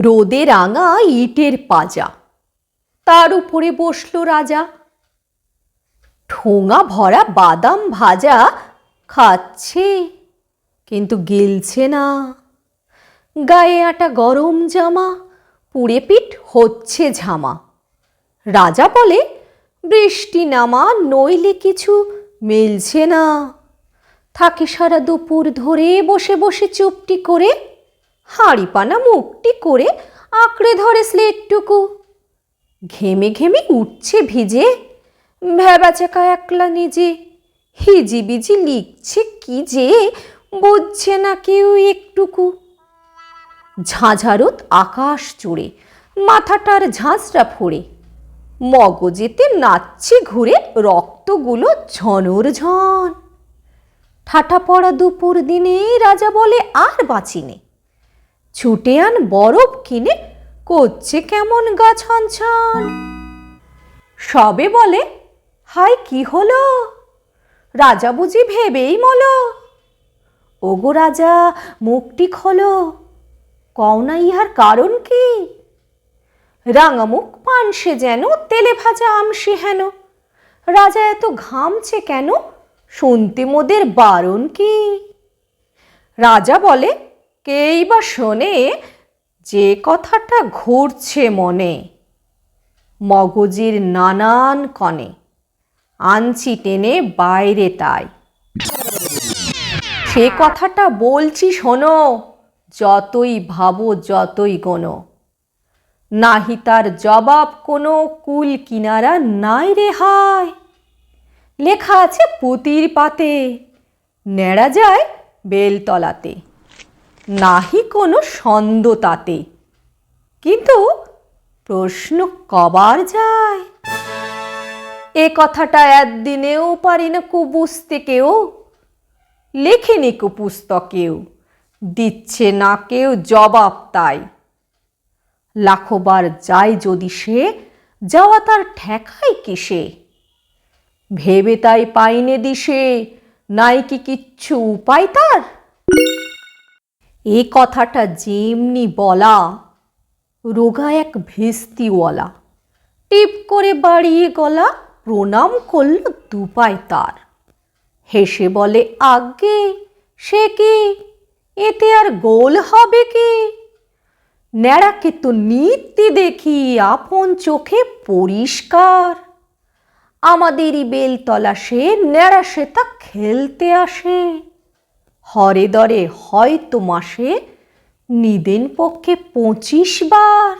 রোদে রাঙা ইটের পাজা। তার উপরে বসল রাজা। ঠোঙা ভরা বাদাম ভাজা খাচ্ছে, কিন্তু গিলছে না। গায়ে আটা গরম জামা, পুড়ে পিঠ হচ্ছে ঝামা। রাজা বলে, বৃষ্টি নামা, নইলে কিছু মিলছে না। থাকে সারা দুপুর ধরে বসে বসে চুপটি করে হাঁড়ি পানা মুখটি করে আঁকড়ে ধরে স্লেটটুকু। ঘেমে ঘেমে উঠছে ভিজে, ভ্যাবাচাকা একলা নিজে, হিজিবিজি লিখছে কি যে বুঝছে না কেউ একটুকু। ঝাঁঝারত আকাশ জুড়ে, মাথাটার ঝাঁঝরা ফোড়ে, মগজেতে নাচছে ঘুরে রক্তগুলো ঝনর ঝন। ঠাটা পড়া দুপুর দিনে রাজা বলে আর বাঁচিনে ছুটে আন বরফ কিনে করছে কেমন গা ছন সবে বলে হাই কি হলো? রাজা বুঝি ভেবেই মলো। ওগো রাজা, মুখটি খোলো। কও না ইহার কারণ কি? রাঙামুখ পানসে যেন, তেলে ভাজা আমসে হেন। রাজা এত ঘামছে কেন? শুনতে মোদের বারণ কি? রাজা বলে কেই বা শোনে, যে কথাটা ঘুরছে মনে। মগজের নানান কণে, আনছি টেনে বাইরে তাই। সে কথাটা বলছি শোনো, যতই ভাবো যতই গোনো। নাহি তার জবাব কোনো কুল কিনারা নাই রে হায়। লেখা আছে পুতির পাতে, নেড়া যায় বেলতলাতে। নাহি কোনো ছন্দ তাতে। কিন্তু প্রশ্ন কবার যায়। এ কথাটা একদিনেও পারি না কু বুঝতে কেউ, লেখেনি কু পুস্তকেও দিচ্ছে না কেউ জবাব তাই। লাখোবার যায় যদি সে, যাওয়া তার ঠেকায় কিসে? ভেবে তাই পাইনে দিশে, নাই কি কিচ্ছু উপায় তার? এ কথাটা যেমনি বলা, রোগা এক ভেস্তিওয়ালা। টিপ করে বাড়িয়ে গলা, প্রণাম করল দুপায় তার। হেসে বলে, আজ্ঞে, সে কি? এতে আর গোল হবে কি? ন্যাড়াকে তো নিত্যি দেখি আপন চোখে পরিষ্কার। আমাদেরই বেলতলা সে ন্যাড়া সে তা খেলতে আসে। হরে দরে হয়তো মাসে নিদেন পক্ষে পঁচিশ বার।